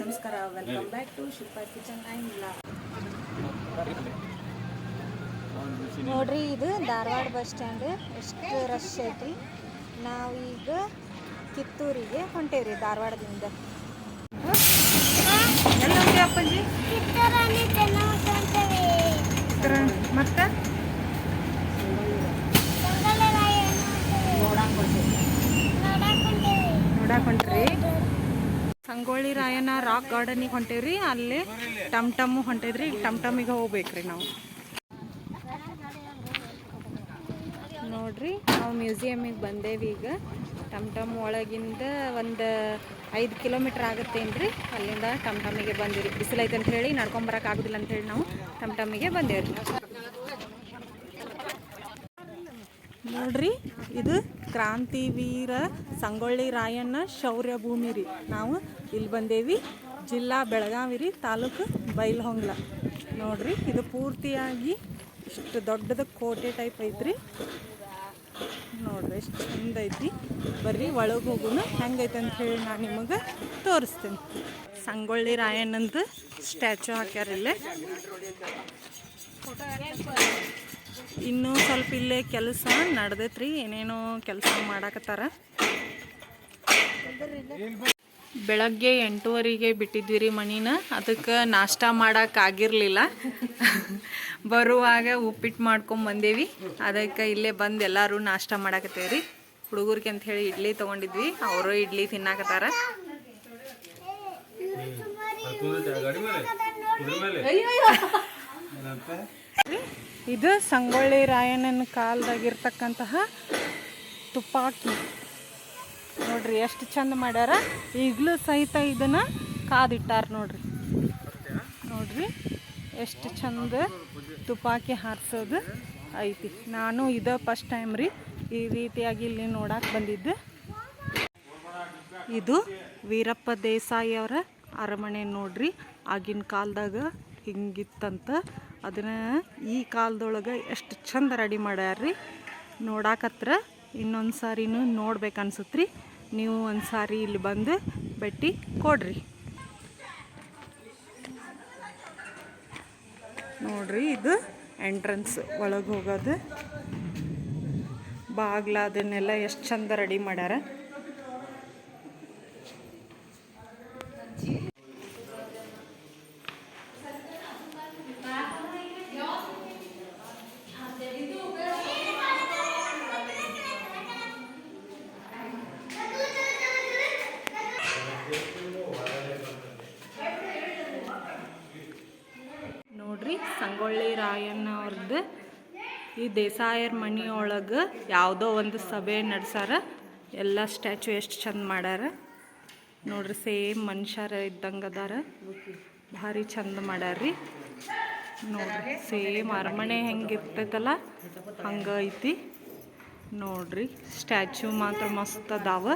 ನಮಸ್ಕಾರ welcome back to Shilpa kitchen and ಇಲ್ಲ ನೋಡ್ರಿ ಇದು ಧಾರವಾಡ ಬಸ್ ಸ್ಟ್ಯಾಂಡ್ ಎಷ್ಟು ರಶ್ ಐತಿ ನಾವೀಗ ಕಿತ್ತೂರಿಗೆ ಹೊಂಟೇವ್ರಿ ಧಾರವಾಡದಿಂದ. ಅಪ್ಪಾಜಿ? ಮತ್ತೆ? ನೋಡಕ್ ಸಂಗೊಳ್ಳಿ ರಾಯನ ರಾಕ್ ಗಾರ್ಡನಿಗೆ ಹೊಂಟೇವ್ರಿ, ಅಲ್ಲಿ ಟಮ್ ಟಮ್ ಹೊಂಟೈದ್ರಿ, ಈಗ ಟಮ್ ಟಮ್ಮಿಗೆ ಹೋಗ್ಬೇಕ್ರಿ ನಾವು. ನೋಡ್ರಿ, ನಾವು ಮ್ಯೂಸಿಯಮಿಗೆ ಬಂದೇವಿ ಈಗ. ಟಮ್ ಟಮ್ ಒಳಗಿಂದ ಒಂದು ಐದು ಕಿಲೋಮೀಟ್ರ್ ಆಗುತ್ತೇನ್ರಿ, ಅಲ್ಲಿಂದ ಟಮ್ ಟಮಿಗೆ ಬಂದಿರಿ ಬಿಸಿಲೈತೆ ಅಂತ ಹೇಳಿ ನಡ್ಕೊಂಬರಕ್ಕೆ ಆಗೋದಿಲ್ಲ ಅಂತ ಹೇಳಿ ನಾವು ಟಮ್ ಟಮಿಗೆ ಬಂದೇವ್ರಿ. ನೋಡ್ರಿ, ಇದು ಕ್ರಾಂತಿವೀರ ಸಂಗೊಳ್ಳಿ ರಾಯಣ್ಣ ಶೌರ್ಯ ಭೂಮಿ ರೀ. ನಾವು ಇಲ್ಲಿ ಬಂದೇವಿ ಜಿಲ್ಲಾ ಬೆಳಗಾವಿ ರೀ ತಾಲೂಕು ಬೈಲಹೊಂಗ್ಲ. ನೋಡ್ರಿ, ಇದು ಪೂರ್ತಿಯಾಗಿ ಇಷ್ಟು ದೊಡ್ಡದ ಕೋಟೆ ಟೈಪ್ ಐತ್ರಿ. ನೋಡ್ರಿ, ಎಷ್ಟು ಚಂದ ಐತಿ. ಬರ್ರಿ, ಒಳಗೆ ಹೋಗುನು ಹೆಂಗೈತೆ ಅಂತ ಹೇಳಿ ನಾನು ನಿಮಗೆ ತೋರಿಸ್ತೀನಿ. ಸಂಗೊಳ್ಳಿ ರಾಯಣ್ಣಂದು ಸ್ಟ್ಯಾಚು ಹಾಕ್ಯಾರ ಇಲ್ಲೇ. ಇನ್ನೂ ಸ್ವಲ್ಪ ಇಲ್ಲೇ ಕೆಲಸ ನಡೆದೈತ್ರಿ ಏನೇನೋ ಕೆಲಸ ಮಾಡಾಕತ್ತಾರ. ಬೆಳಗ್ಗೆ ಎಂಟೂವರೆಗೆ ಬಿಟ್ಟಿದ್ವಿ ರೀ ಮಣಿನ ಅದಕ್ಕೆ ನಾಷ್ಟ ಮಾಡೋಕ್ಕಾಗಿರಲಿಲ್ಲ ಬರುವಾಗ ಉಪ್ಪಿಟ್ಟು ಮಾಡ್ಕೊಂಡ್ ಬಂದೇವಿ ಅದಕ್ಕೆ ಇಲ್ಲೇ ಬಂದು ಎಲ್ಲರೂ ನಾಷ್ಟ ಮಾಡಾಕತ್ತೇವ್ರಿ. ಹುಡುಗರಿಗೆ ಅಂತ ಹೇಳಿ ಇಡ್ಲಿ ತೊಗೊಂಡಿದ್ವಿ ಅವರು ಇಡ್ಲಿ ತಿನ್ನಾಕತ್ತಾರ. ಇದು ಸಂಗೊಳ್ಳಿ ರಾಯಣ್ಣನ ಕಾಲದಾಗಿರ್ತಕ್ಕಂತಹ ತುಪಾಕಿ. ನೋಡ್ರಿ, ಎಷ್ಟು ಚಂದ ಮಾಡ್ಯಾರ? ಈಗಲೂ ಸಹಿತ ಇದನ್ನ ಕಾದಿಟ್ಟಾರ ನೋಡ್ರಿ. ನೋಡ್ರಿ, ಎಷ್ಟು ಚಂದ ತುಪಾಕಿ ಹಾರಿಸೋದು ಐತಿ. ನಾನು ಇದು ಫಸ್ಟ್ ಟೈಮ್ ರೀ ಈ ರೀತಿಯಾಗಿ ಇಲ್ಲಿ ನೋಡಕ್ಕೆ ಬಂದಿದ್ದು. ಇದು ವೀರಪ್ಪ ದೇಸಾಯಿ ಅವರ ಅರಮನೆ ನೋಡ್ರಿ, ಆಗಿನ ಕಾಲದಾಗ ಹಿಂಗಿತ್ತಂತ ಅದನ್ನ ಈ ಕಾಲದೊಳಗೆ ಎಷ್ಟು ಚಂದ ರೆಡಿ ಮಾಡ್ಯಾರ್ರಿ. ನೋಡಾಕತ್ರ ಇನ್ನೊಂದು ಸಾರಿನೂ ನೋಡ್ಬೇಕು ರೀ ನೀವು ಒಂದು ಸಾರಿ ಇಲ್ಲಿ ಬಂದು ಭೇಟಿ ಕೊಡ್ರಿ. ನೋಡ್ರಿ ಇದು ಎಂಟ್ರೆನ್ಸ್ ಒಳಗೆ ಹೋಗೋದು. ಬಾಗ್ಲ ಅದನ್ನೆಲ್ಲ ಎಷ್ಟು ಚಂದ ರೆಡಿ ಮಾಡ್ಯಾರ ನೋಡ್ರಿ ಸಂಗೊಳ್ಳಿ ರಾಯಣ್ಣ ಅವ್ರದ್ದು ಈ ದೇಸಾಯರ್ ಮನೆಯೊಳಗೆ ಯಾವುದೋ ಒಂದು ಸಭೆ ನಡೆಸಾರ. ಎಲ್ಲ ಸ್ಟ್ಯಾಚು ಎಷ್ಟು ಚಂದ ಮಾಡ್ಯಾರ. ನೋಡ್ರಿ ಸೇಮ್ ಮನುಷ್ಯರ ಇದ್ದಂಗೆ ಅದಾರ. ಭಾರಿ ಚಂದ ಮಾಡ್ಯಾರ್ರಿ. ನೋಡ್ರಿ ಸೇಮ್ ಅರಮನೆ ಹೆಂಗೆ ಇರ್ತೈತಲ್ಲ, ಹಂಗೆ ಐತಿ. ನೋಡ್ರಿ ಸ್ಟ್ಯಾಚು ಮಾತ್ರ ಮಸ್ತ್ ಅದಾವ.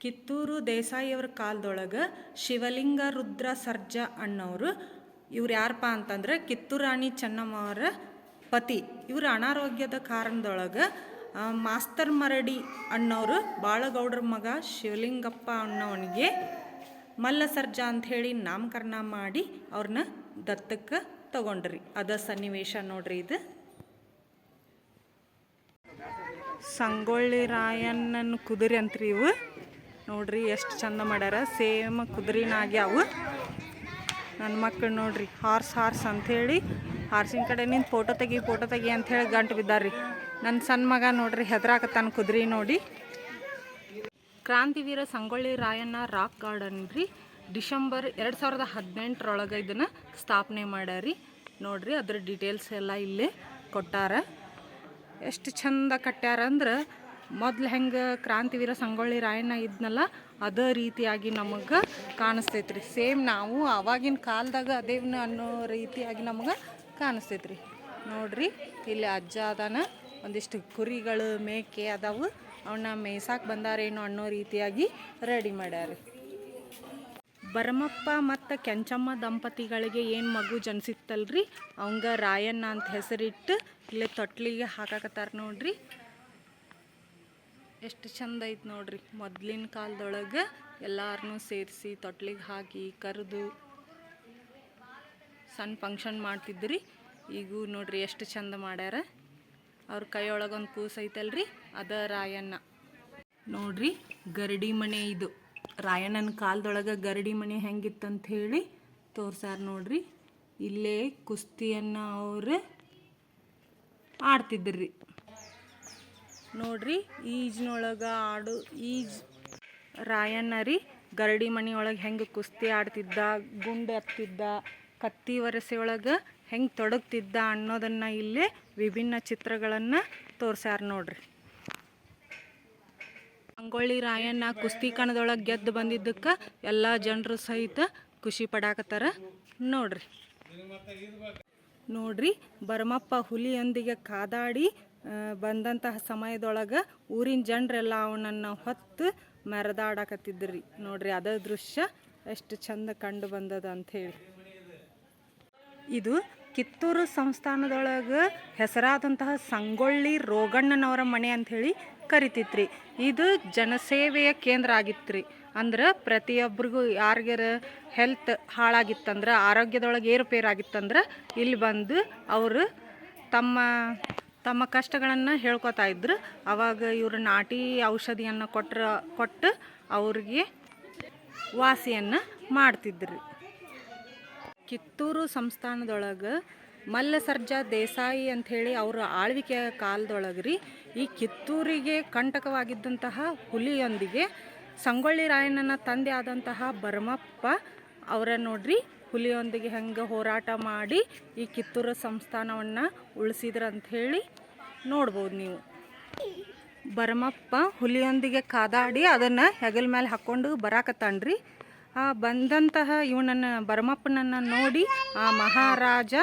ಕಿತ್ತೂರು ದೇಸಾಯಿಯವ್ರ ಕಾಲದೊಳಗೆ ಶಿವಲಿಂಗ ರುದ್ರ ಸರ್ಜಾ ಅಣ್ಣವರು ಇವ್ರು ಯಾರಪ್ಪ ಅಂತಂದ್ರೆ ಕಿತ್ತೂರು ರಾಣಿ ಚೆನ್ನಮ್ಮ ಅವರ ಪತಿ. ಇವರು ಅನಾರೋಗ್ಯದ ಕಾರಣದೊಳಗೆ ಮಾಸ್ತರ್ ಮರಡಿ ಅಣ್ಣವರು ಬಾಳಗೌಡ್ರ ಮಗ ಶಿವಲಿಂಗಪ್ಪ ಅಣ್ಣವನಿಗೆ ಮಲ್ಲ ಸರ್ಜಾ ಅಂಥೇಳಿ ನಾಮಕರಣ ಮಾಡಿ ಅವ್ರನ್ನ ದತ್ತಕ್ಕೆ ತಗೊಂಡ್ರಿ. ಅದ ಸನ್ನಿವೇಶ ನೋಡ್ರಿ ಇದು. ಸಂಗೊಳ್ಳಿ ರಾಯಣ್ಣನ ಕುದುರೆ ಅಂತ್ರಿ ಇವು. ನೋಡ್ರಿ ಎಷ್ಟು ಚಂದ ಮಾಡ್ಯಾರ. ಸೇಮ್ ಕುದುರಿನಾಗ್ಯಾವು. ನನ್ನ ಮಕ್ಕಳು ನೋಡ್ರಿ, ಹಾರ್ಸ್ ಹಾರ್ಸ್ ಅಂಥೇಳಿ ಹಾರ್ಸಿನ ಕಡೆ ನಿಂತು ಫೋಟೋ ತೆಗಿ ಫೋಟೋ ತೆಗಿ ಅಂಥೇಳಿ ಗಂಟು ಬಿದ್ದಾರ್ರಿ. ನನ್ನ ಸಣ್ಣ ಮಗ ನೋಡ್ರಿ, ಹೆದ್ರಾಕತ್ತಾನ ಕುದ್ರಿ ನೋಡಿ. ಕ್ರಾಂತಿವೀರ ಸಂಗೊಳ್ಳಿ ರಾಯಣ್ಣ ರಾಕ್ ಗಾರ್ಡನ್ ರೀ ಡಿಸೆಂಬರ್ ಎರಡು ಸಾವಿರದ ಹದಿನೆಂಟರೊಳಗೆ ಇದನ್ನು ಸ್ಥಾಪನೆ ಮಾಡ್ಯಾರಿ. ನೋಡ್ರಿ ಅದ್ರ ಡೀಟೇಲ್ಸ್ ಎಲ್ಲ ಇಲ್ಲೇ ಕೊಟ್ಟಾರ. ಎಷ್ಟು ಚಂದ ಕಟ್ಟ್ಯಾರ ಅಂದ್ರೆ, ಮೊದ್ಲು ಹೆಂಗೆ ಕ್ರಾಂತಿವೀರ ಸಂಗೊಳ್ಳಿ ರಾಯಣ್ಣ ಇದ್ನಲ್ಲ ಅದೇ ರೀತಿಯಾಗಿ ನಮಗೆ ಕಾಣಿಸ್ತೈತ್ರಿ. ಸೇಮ್ ನಾವು ಆವಾಗಿನ ಕಾಲದಾಗ ಅದೇವ್ನ ಅನ್ನೋ ರೀತಿಯಾಗಿ ನಮಗೆ ಕಾಣಿಸ್ತೈತ್ರಿ. ನೋಡಿರಿ, ಇಲ್ಲಿ ಅಜ್ಜ ಅದಾನ, ಒಂದಿಷ್ಟು ಕುರಿಗಳು ಮೇಕೆ ಅದಾವು ಅವನ್ನ ಮೇಯ್ಸಾಕ್ ಬಂದಾರೇನೋ ಅನ್ನೋ ರೀತಿಯಾಗಿ ರೆಡಿ ಮಾಡ್ಯಾರ. ಭರಮಪ್ಪ ಮತ್ತು ಕೆಂಚಮ್ಮ ದಂಪತಿಗಳಿಗೆ ಏನು ಮಗು ಜನಿಸಿತ್ತಲ್ರಿ? ಅವಂಗ ರಾಯಣ್ಣ ಅಂತ ಹೆಸರಿಟ್ಟು ಇಲ್ಲೇ ತೊಟ್ಲಿಗೆ ಹಾಕಾಕತ್ತಾರ ನೋಡ್ರಿ. ಎಷ್ಟು ಚಂದ ಐತೆ ನೋಡ್ರಿ. ಮೊದ್ಲಿನ ಕಾಲದೊಳಗೆ ಎಲ್ಲಾರನ್ನೂ ಸೇರಿಸಿ ತೊಟ್ಲಿಗೆ ಹಾಕಿ ಕರೆದು ಸಣ್ಣ ಫಂಕ್ಷನ್ ಮಾಡ್ತಿದ್ರಿ. ಈಗೂ ನೋಡ್ರಿ ಎಷ್ಟು ಚಂದ ಮಾಡ್ಯಾರ. ಅವ್ರ ಕೈಯೊಳಗೊಂದು ಕೂಸ್ ಐತಲ್ರಿ, ಅದ ರಾಯಣ್ಣ. ನೋಡ್ರಿ, ಗರಡಿ ಮನೆ ಇದು. ರಾಯಣ್ಣನ ಕಾಲದೊಳಗೆ ಗರಡಿ ಮನೆ ಹೆಂಗಿತ್ತಂತ ಹೇಳಿ ತೋರ್ಸಾರ ನೋಡ್ರಿ. ಇಲ್ಲೇ ಕುಸ್ತಿಯನ್ನು ಅವರು ಆಡ್ತಿದ್ರಿ. ನೋಡ್ರಿ, ಈಜಿನೊಳಗೆ ಆಡು, ಈಜ್ ರಾಯಣ್ಣ ರೀ. ಗರಡಿ ಮನೆಯೊಳಗೆ ಹೆಂಗೆ ಕುಸ್ತಿ ಆಡ್ತಿದ್ದ, ಗುಂಡು ಹತ್ತಿದ್ದ, ಕತ್ತಿ ವರಸೆ ಒಳಗೆ ಹೆಂಗೆ ತೊಡಗ್ತಿದ್ದ ಅನ್ನೋದನ್ನು ಇಲ್ಲಿ ವಿಭಿನ್ನ ಚಿತ್ರಗಳನ್ನು ತೋರ್ಸ್ಯಾರ ನೋಡ್ರಿ. ಅಂಗೊಳ್ಳಿ ರಾಯಣ್ಣ ಕುಸ್ತಿ ಕಣದೊಳಗೆ ಗೆದ್ದು ಬಂದಿದ್ದಕ್ಕೆ ಎಲ್ಲ ಜನರು ಸಹಿತ ಖುಷಿ ಪಡಾಕತ್ತಾರ ನೋಡ್ರಿ. ನೋಡ್ರಿ ಭರಮಪ್ಪ ಹುಲಿಯೊಂದಿಗೆ ಕಾದಾಡಿ ಬಂದಂತಹ ಸಮಯದೊಳಗೆ ಊರಿನ ಜನರೆಲ್ಲ ಅವನನ್ನು ಹೊತ್ತು ಮೆರೆದಾಡಕತ್ತಿದ್ರಿ. ನೋಡ್ರಿ ಅದ ದೃಶ್ಯ ಎಷ್ಟು ಚಂದ ಕಂಡು ಬಂದದ ಅಂಥೇಳಿ ಇದು ಕಿತ್ತೂರು ಸಂಸ್ಥಾನದೊಳಗೆ ಹೆಸರಾದಂತಹ ಸಂಗೊಳ್ಳಿ ರೋಗಣ್ಣನವರ ಮನೆ ಅಂಥೇಳಿ ಕರಿತಿತ್ರಿ. ಇದು ಜನಸೇವೆಯ ಕೇಂದ್ರ ಆಗಿತ್ರಿ. ಅಂದ್ರೆ ಪ್ರತಿಯೊಬ್ಬರಿಗೂ ಯಾರಿಗಾರ ಹೆಲ್ತ್ ಹಾಳಾಗಿತ್ತಂದ್ರೆ, ಆರೋಗ್ಯದೊಳಗೆ ಏರುಪೇರಾಗಿತ್ತಂದ್ರೆ, ಇಲ್ಲಿ ಬಂದು ಅವರು ತಮ್ಮ ತಮ್ಮ ಕಷ್ಟಗಳನ್ನು ಹೇಳ್ಕೊತಾ ಇದ್ರು. ಅವಾಗ ಇವರು ನಾಟಿ ಔಷಧಿಯನ್ನು ಕೊಟ್ಟರು ಕೊಟ್ಟು ಅವ್ರಿಗೆ ವಾಸಿಯನ್ನು ಮಾಡ್ತಿದ್ರು. ಕಿತ್ತೂರು ಸಂಸ್ಥಾನದೊಳಗೆ ಮಲ್ಲಸರ್ಜಾ ದೇಸಾಯಿ ಅಂಥೇಳಿ ಅವರ ಆಳ್ವಿಕೆಯ ಕಾಲದೊಳಗೆ ರೀ ಈ ಕಿತ್ತೂರಿಗೆ ಕಂಟಕವಾಗಿದ್ದಂತಹ ಹುಲಿಯೊಂದಿಗೆ ಸಂಗೊಳ್ಳಿ ರಾಯಣ್ಣನ ತಂದೆ ಆದಂತಹ ಭರಮಪ್ಪ ಅವರ ನೋಡ್ರಿ ಹುಲಿಯೊಂದಿಗೆ ಹೆಂಗೆ ಹೋರಾಟ ಮಾಡಿ ಈ ಕಿತ್ತೂರು ಸಂಸ್ಥಾನವನ್ನು ಉಳಿಸಿದ್ರ ಅಂಥೇಳಿ ನೋಡ್ಬೋದು ನೀವು. ಭರಮಪ್ಪ ಹುಲಿಯೊಂದಿಗೆ ಕಾದಾಡಿ ಅದನ್ನು ಹೆಗಲ ಮೇಲೆ ಹಾಕ್ಕೊಂಡು ಬರಾಕತ್ತಾನ್ರಿ. ಆ, ಬಂದಂತಹ ಇವನನ್ನು, ಭರಮಪ್ಪನನ್ನು ನೋಡಿ ಆ ಮಹಾರಾಜ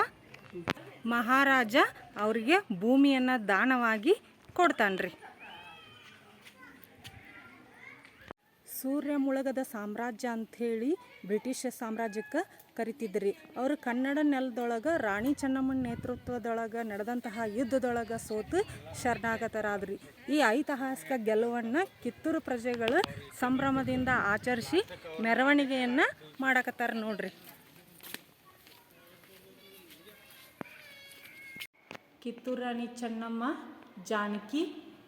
ಮಹಾರಾಜ ಅವರಿಗೆ ಭೂಮಿಯನ್ನು ದಾನವಾಗಿ ಕೊಡ್ತಾನ್ರಿ. ಸೂರ್ಯ ಮುಳಗದ ಸಾಮ್ರಾಜ್ಯ ಅಂಥೇಳಿ ಬ್ರಿಟಿಷ್ ಸಾಮ್ರಾಜ್ಯಕ್ಕೆ ಕರಿತಿದ್ರಿ. ಅವರು ಕನ್ನಡ ನೆಲದೊಳಗೆ, ರಾಣಿ ಚೆನ್ನಮ್ಮನ ನೇತೃತ್ವದೊಳಗೆ ನಡೆದಂತಹ ಯುದ್ಧದೊಳಗೆ ಸೋತು ಶರಣಾಗತರಾದ್ರಿ. ಈ ಐತಿಹಾಸಿಕ ಗೆಲುವನ್ನು ಕಿತ್ತೂರು ಪ್ರಜೆಗಳು ಸಂಭ್ರಮದಿಂದ ಆಚರಿಸಿ ಮೆರವಣಿಗೆಯನ್ನು ಮಾಡಕತ್ತಾರ ನೋಡ್ರಿ. ಕಿತ್ತೂರು ರಾಣಿ ಚೆನ್ನಮ್ಮ, ಜಾನಕಿ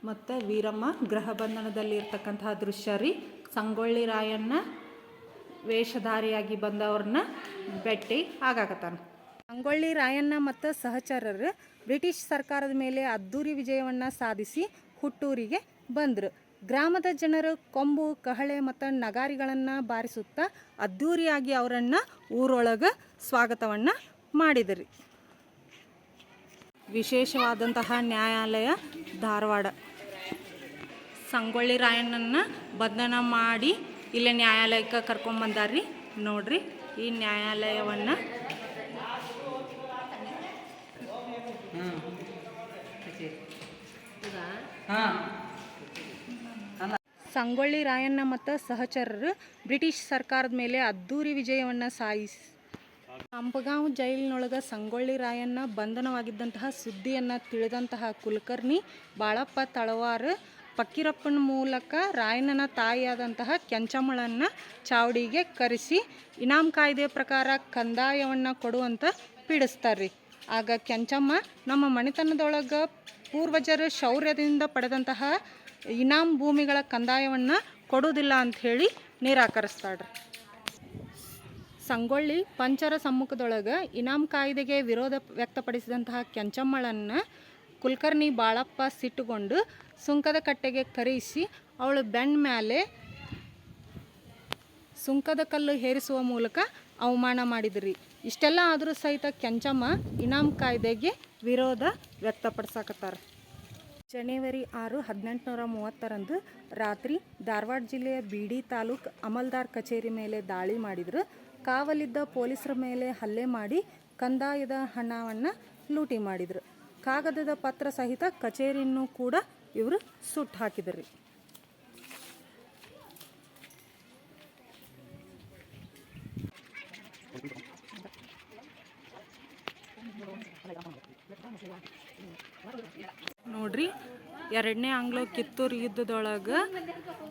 ಮತ್ತು ವೀರಮ್ಮ ಗೃಹ ಬಂಧನದಲ್ಲಿ ಇರ್ತಕ್ಕಂತಹ ದೃಶ್ಯ ರೀ. ಸಂಗೊಳ್ಳಿ ರಾಯಣ್ಣ ವೇಷಧಾರಿಯಾಗಿ ಬಂದವ್ರನ್ನ ಭೇಟಿ ಆಗಾಕತ್ತಾನ ಸಂಗೊಳ್ಳಿ ರಾಯಣ್ಣ ಮತ್ತು ಸಹಚರರು ಬ್ರಿಟಿಷ್ ಸರ್ಕಾರದ ಮೇಲೆ ಅದ್ದೂರಿ ವಿಜಯವನ್ನು ಸಾಧಿಸಿ ಹುಟ್ಟೂರಿಗೆ ಬಂದರು. ಗ್ರಾಮದ ಜನರು ಕೊಂಬು, ಕಹಳೆ ಮತ್ತು ನಗಾರಿಗಳನ್ನು ಬಾರಿಸುತ್ತಾ ಅದ್ದೂರಿಯಾಗಿ ಅವರನ್ನು ಊರೊಳಗೆ ಸ್ವಾಗತವನ್ನು ಮಾಡಿದರು. ವಿಶೇಷವಾದಂತಹ ನ್ಯಾಯಾಲಯ ಧಾರವಾಡ. ಸಂಗೊಳ್ಳಿ ರಾಯಣ್ಣನ ಬಂಧನ ಮಾಡಿ ಇಲ್ಲೇ ನ್ಯಾಯಾಲಯಕ್ಕೆ ಕರ್ಕೊಂಬಂದಾರ್ರಿ ನೋಡ್ರಿ, ಈ ನ್ಯಾಯಾಲಯವನ್ನು ಸಂಗೊಳ್ಳಿ ರಾಯಣ್ಣ ಮತ್ತು ಸಹಚರರು ಬ್ರಿಟಿಷ್ ಸರ್ಕಾರದ ಮೇಲೆ ಅದ್ದೂರಿ ವಿಜಯವನ್ನು ಸಾಯಿಸಿ ಅಂಬಗಾಂವ್ ಜೈಲಿನೊಳಗೆ ಸಂಗೊಳ್ಳಿ ರಾಯಣ್ಣ ಬಂಧನವಾಗಿದ್ದಂತಹ ಸುದ್ದಿಯನ್ನು ತಿಳಿದಂತಹ ಕುಲಕರ್ಣಿ ಬಾಳಪ್ಪ ತಳವಾರ್ ಫಕ್ಕೀರಪ್ಪನ ಮೂಲಕ ರಾಯಣ್ಣನ ತಾಯಿಯಾದಂತಹ ಕೆಂಚಮ್ಮಳನ್ನು ಚಾವಡಿಗೆ ಕರೆಸಿ ಇನಾಮ್ ಕಾಯ್ದೆ ಪ್ರಕಾರ ಕಂದಾಯವನ್ನು ಕೊಡುವಂತ ಪೀಡಿಸ್ತಾರ್ರಿ. ಆಗ ಕೆಂಚಮ್ಮ ನಮ್ಮ ಮನೆತನದೊಳಗೆ ಪೂರ್ವಜರು ಶೌರ್ಯದಿಂದ ಪಡೆದಂತಹ ಇನಾಮ್ ಭೂಮಿಗಳ ಕಂದಾಯವನ್ನು ಕೊಡುವುದಿಲ್ಲ ಅಂಥೇಳಿ ನಿರಾಕರಿಸ್ತಾಳ್ರಿ. ಸಂಗೊಳ್ಳಿ ಪಂಚರ ಸಮ್ಮುಖದೊಳಗೆ ಇನಾಮ್ ಕಾಯ್ದೆಗೆ ವಿರೋಧ ವ್ಯಕ್ತಪಡಿಸಿದಂತಹ ಕೆಂಚಮ್ಮಳನ್ನು ಕುಲಕರ್ಣಿ ಬಾಳಪ್ಪ ಸಿಟ್ಟುಕೊಂಡು ಸುಂಕದ ಕಟ್ಟೆಗೆ ಕರೆಯಿಸಿ ಅವಳು ಬೆಣ್ಣ ಮೇಲೆ ಸುಂಕದ ಕಲ್ಲು ಹೇರಿಸುವ ಮೂಲಕ ಅವಮಾನ ಮಾಡಿದ್ರಿ. ಇಷ್ಟೆಲ್ಲ ಆದರೂ ಸಹಿತ ಕೆಂಚಮ್ಮ ಇನಾಮ್ ಕಾಯ್ದೆಗೆ ವಿರೋಧ ವ್ಯಕ್ತಪಡಿಸಕತ್ತಾರ. ಜನವರಿ ಆರು ಹದಿನೆಂಟುನೂರ ಮೂವತ್ತರಂದು ರಾತ್ರಿ ಧಾರವಾಡ ಜಿಲ್ಲೆಯ ಬೀಡಿ ತಾಲೂಕ್ ಅಮಲ್ದಾರ್ ಕಚೇರಿ ಮೇಲೆ ದಾಳಿ ಮಾಡಿದ್ರು. ಕಾವಲಿದ್ದ ಪೊಲೀಸರ ಮೇಲೆ ಹಲ್ಲೆ ಮಾಡಿ ಕಂದಾಯದ ಹಣವನ್ನು ಲೂಟಿ ಮಾಡಿದ್ರು. ಕಾಗದದ ಪತ್ರ ಸಹಿತ ಕಚೇರಿಯನ್ನು ಕೂಡ ಇವರು ಸುಟ್ಟು ಹಾಕಿದ್ರಿ. ನೋಡ್ರಿ, ಎರಡನೇ ಆಂಗ್ಲೋ ಕಿತ್ತೂರು ಯುದ್ಧದೊಳಗೆ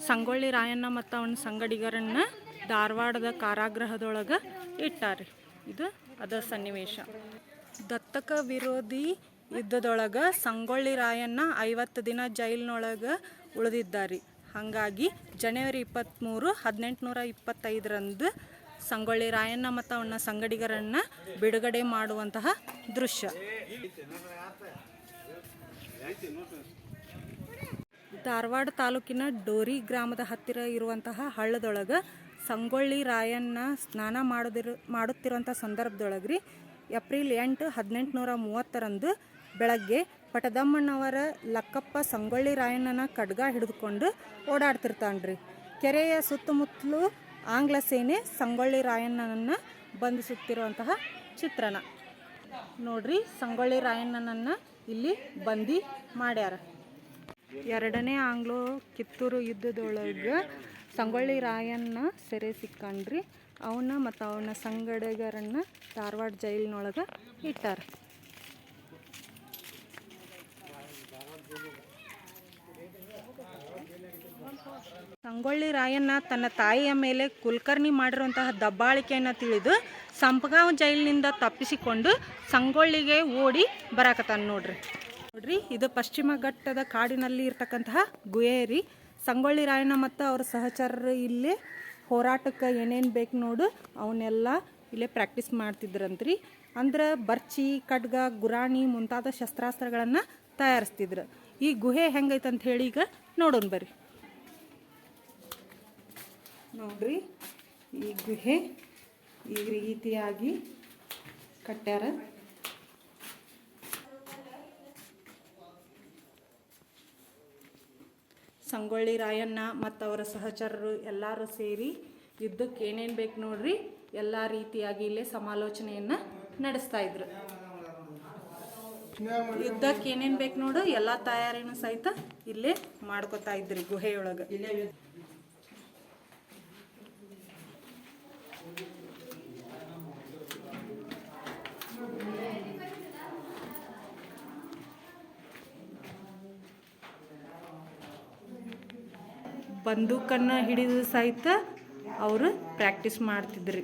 ಸಂಗೊಳ್ಳಿ ರಾಯಣ್ಣ ಮತ್ತು ಅವನ ಸಂಗಡಿಗರನ್ನ ಧಾರವಾಡದ ಕಾರಾಗೃಹದೊಳಗೆ ಇಟ್ಟಾರೆ ಇದು ಅದ ಸನ್ನಿವೇಶ. ದತ್ತಕ ವಿರೋಧಿ ಯುದ್ಧದೊಳಗೆ ಸಂಗೊಳ್ಳಿ ರಾಯಣ್ಣ ಐವತ್ತು ದಿನ ಜೈಲಿನೊಳಗ ಉಳಿದಿದ್ದಾರೆ. ಹಾಗಾಗಿ ಜನವರಿ ಇಪ್ಪತ್ತ್ಮೂರು ಹದಿನೆಂಟುನೂರ ಇಪ್ಪತ್ತೈದರಂದು ಸಂಗೊಳ್ಳಿ ರಾಯಣ್ಣ ಮತ್ತು ಅವನ ಸಂಗಡಿಗರನ್ನ ಬಿಡುಗಡೆ ಮಾಡುವಂತಹ ದೃಶ್ಯ. ಧಾರವಾಡ ತಾಲೂಕಿನ ಡೋರಿ ಗ್ರಾಮದ ಹತ್ತಿರ ಇರುವಂತಹ ಹಳ್ಳದೊಳಗೆ ಸಂಗೊಳ್ಳಿ ರಾಯಣ್ಣ ಸ್ನಾನ ಮಾಡೋದಿರ ಮಾಡುತ್ತಿರುವಂಥ ಸಂದರ್ಭದೊಳಗೆ ರೀ ಏಪ್ರಿಲ್ ಎಂಟು ಹದಿನೆಂಟುನೂರ ಮೂವತ್ತರಂದು ಬೆಳಗ್ಗೆ ಪಟದಮ್ಮನವರ ಲಕ್ಕಪ್ಪ ಸಂಗೊಳ್ಳಿ ರಾಯಣ್ಣನ ಖಡ್ಗ ಹಿಡಿದುಕೊಂಡು ಓಡಾಡ್ತಿರ್ತಾನೆ ರೀ ಕೆರೆಯ ಸುತ್ತಮುತ್ತಲೂ ಆಂಗ್ಲ ಸೇನೆ ಸಂಗೊಳ್ಳಿ ರಾಯಣ್ಣನನ್ನು ಬಂಧಿಸುತ್ತಿರುವಂತಹ ಚಿತ್ರಣ. ನೋಡ್ರಿ, ಸಂಗೊಳ್ಳಿ ರಾಯಣ್ಣನನ್ನು ಇಲ್ಲಿ ಬಂದಿ ಮಾಡ್ಯಾರ. ಎರಡನೇ ಆಂಗ್ಲೋ ಕಿತ್ತೂರು ಯುದ್ಧದೊಳಗೆ ಸಂಗೊಳ್ಳಿ ರಾಯಣ್ಣ ಸೆರೆ ಸಿಕ್ಕಂಡ್ರಿ ಅವನ್ನ ಮತ್ತು ಅವನ ಸಂಗಡಿಗರನ್ನು ಧಾರವಾಡ ಜೈಲಿನೊಳಗೆ ಇಟ್ಟಾರ. ಸಂಗೊಳ್ಳಿ ರಾಯಣ್ಣ ತನ್ನ ತಾಯಿಯ ಮೇಲೆ ಕುಲಕರ್ಣಿ ಮಾಡಿರುವಂತಹ ದಬ್ಬಾಳಿಕೆಯನ್ನು ತಿಳಿದು ಸಂಪಗಾಂವ್ ಜೈಲಿನಿಂದ ತಪ್ಪಿಸಿಕೊಂಡು ಸಂಗೊಳ್ಳಿಗೆ ಓಡಿ ಬರಾಕತ್ತಾನ ನೋಡ್ರಿ. ನೋಡ್ರಿ, ಇದು ಪಶ್ಚಿಮ ಘಟ್ಟದ ಕಾಡಿನಲ್ಲಿ ಇರ್ತಕ್ಕಂತಹ ಗುಹೇರಿ ಸಂಗೊಳ್ಳಿ ರಾಯಣ್ಣ ಮತ್ತು ಅವ್ರ ಸಹಚರರು ಇಲ್ಲಿ ಹೋರಾಟಕ್ಕೆ ಏನೇನು ಬೇಕು ನೋಡು ಅವನ್ನೆಲ್ಲ ಇಲ್ಲೇ ಪ್ರಾಕ್ಟೀಸ್ ಮಾಡ್ತಿದ್ರಂತ್ರಿ. ಅಂದ್ರೆ ಬರ್ಚಿ, ಖಡ್ಗ, ಗುರಾಣಿ ಮುಂತಾದ ಶಸ್ತ್ರಾಸ್ತ್ರಗಳನ್ನು ತಯಾರಿಸ್ತಿದ್ರು. ಈ ಗುಹೆ ಹೆಂಗೈತೆ ಅಂತ ಹೇಳಿ ಈಗ ನೋಡೋಣ ಬರ್ರಿ. ನೋಡ್ರಿ. ಈ ಗುಹೆ ಈ ರೀತಿಯಾಗಿ ಕಟ್ಟ್ಯಾರ. ಸಂಗೊಳ್ಳಿ ರಾಯಣ್ಣ ಮತ್ತು ಅವರ ಸಹಚರರು ಎಲ್ಲರೂ ಸೇರಿ ಯುದ್ಧಕ್ಕೆ ಏನೇನು ಬೇಕು ನೋಡ್ರಿ, ಎಲ್ಲ ರೀತಿಯಾಗಿ ಇಲ್ಲೇ ಸಮಾಲೋಚನೆಯನ್ನು ನಡೆಸ್ತಾ ಇದ್ರು. ಯುದ್ಧಕ್ಕೆ ಏನೇನು ಬೇಕು ನೋಡು, ಎಲ್ಲ ತಯಾರಿನೂ ಸಹಿತ ಇಲ್ಲೇ ಮಾಡ್ಕೋತಾ ಇದ್ರಿ ಗುಹೆಯೊಳಗೆ. ಬಂದೂಕನ್ನು ಹಿಡಿದು ಸಹಿತ ಅವರು ಪ್ರಾಕ್ಟೀಸ್ ಮಾಡ್ತಿದ್ರಿ.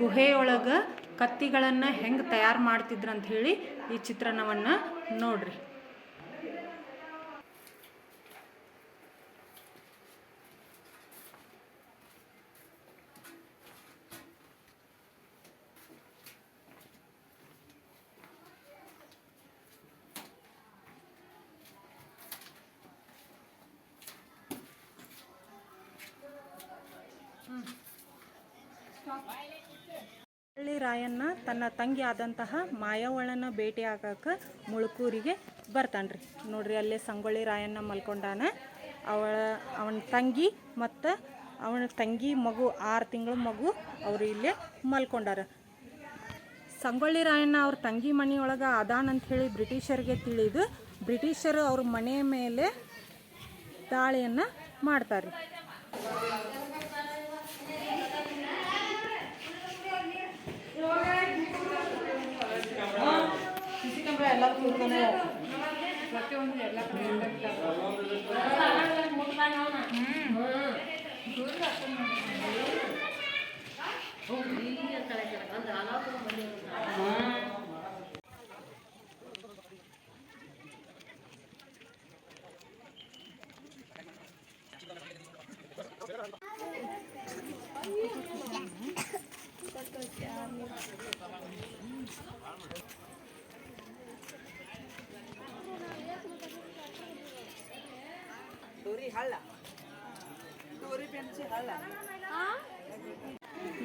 ಗುಹೆಯೊಳಗ ಕತ್ತಿಗಳನ್ನು ಹೆಂಗೆ ತಯಾರು ಮಾಡ್ತಿದ್ರು ಅಂತ ಹೇಳಿ ಈ ಚಿತ್ರಣವನ್ನು ನೋಡ್ರಿ. ಹಳ್ಳಿ ರಾಯಣ್ಣ ತನ್ನ ತಂಗಿ ಆದಂತಹ ಮಾಯವಳನ ಭೇಟಿಯಾಗಕ್ಕೆ ಮುಳುಕೂರಿಗೆ ಬರ್ತಾನ್ರಿ. ನೋಡ್ರಿ ಅಲ್ಲೇ ಸಂಗೊಳ್ಳಿ ರಾಯಣ್ಣ ಮಲ್ಕೊಂಡಾನ. ಅವಳ, ಅವನ ತಂಗಿ ಮತ್ತು ಅವನ ತಂಗಿ ಮಗು, ಆರು ತಿಂಗಳ ಮಗು ಅವರು ಇಲ್ಲೇ ಮಲ್ಕೊಂಡಾರ. ಸಂಗೊಳ್ಳಿ ರಾಯಣ್ಣ ಅವ್ರ ತಂಗಿ ಮನೆಯೊಳಗೆ ಅದಾನಂತ ಹೇಳಿ ಬ್ರಿಟಿಷರಿಗೆ ತಿಳಿದು ಬ್ರಿಟಿಷರು ಅವ್ರ ಮನೆಯ ಮೇಲೆ ದಾಳಿಯನ್ನು ಮಾಡ್ತಾರೆ ಸಿಸಿ ಕ್ಯಾಮ್ರಾ ಎಲ್ಲ ಕೂರ್ತಾನೆ ಪ್ರತಿಯೊಂದು ಎಲ್ಲ ಕಡೆ ಹ್ಞೂ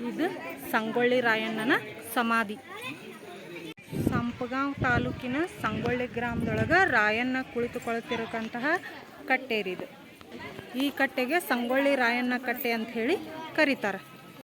ಇದು ಸಂಗೊಳ್ಳಿ ರಾಯಣ್ಣನ ಸಮಾಧಿ. ಸಂಪಗಾಂವ್ ತಾಲೂಕಿನ ಸಂಗೊಳ್ಳಿ ಗ್ರಾಮದೊಳಗೆ ರಾಯಣ್ಣ ಕುಳಿತುಕೊಳ್ಳುತ್ತಿರಕ್ಕಂತಹ ಇದು ಈ ಕಟ್ಟೆಗೆ ಸಂಗೊಳ್ಳಿ ರಾಯಣ್ಣ ಕಟ್ಟೆ ಅಂತ ಹೇಳಿ ಕರೀತಾರೆ.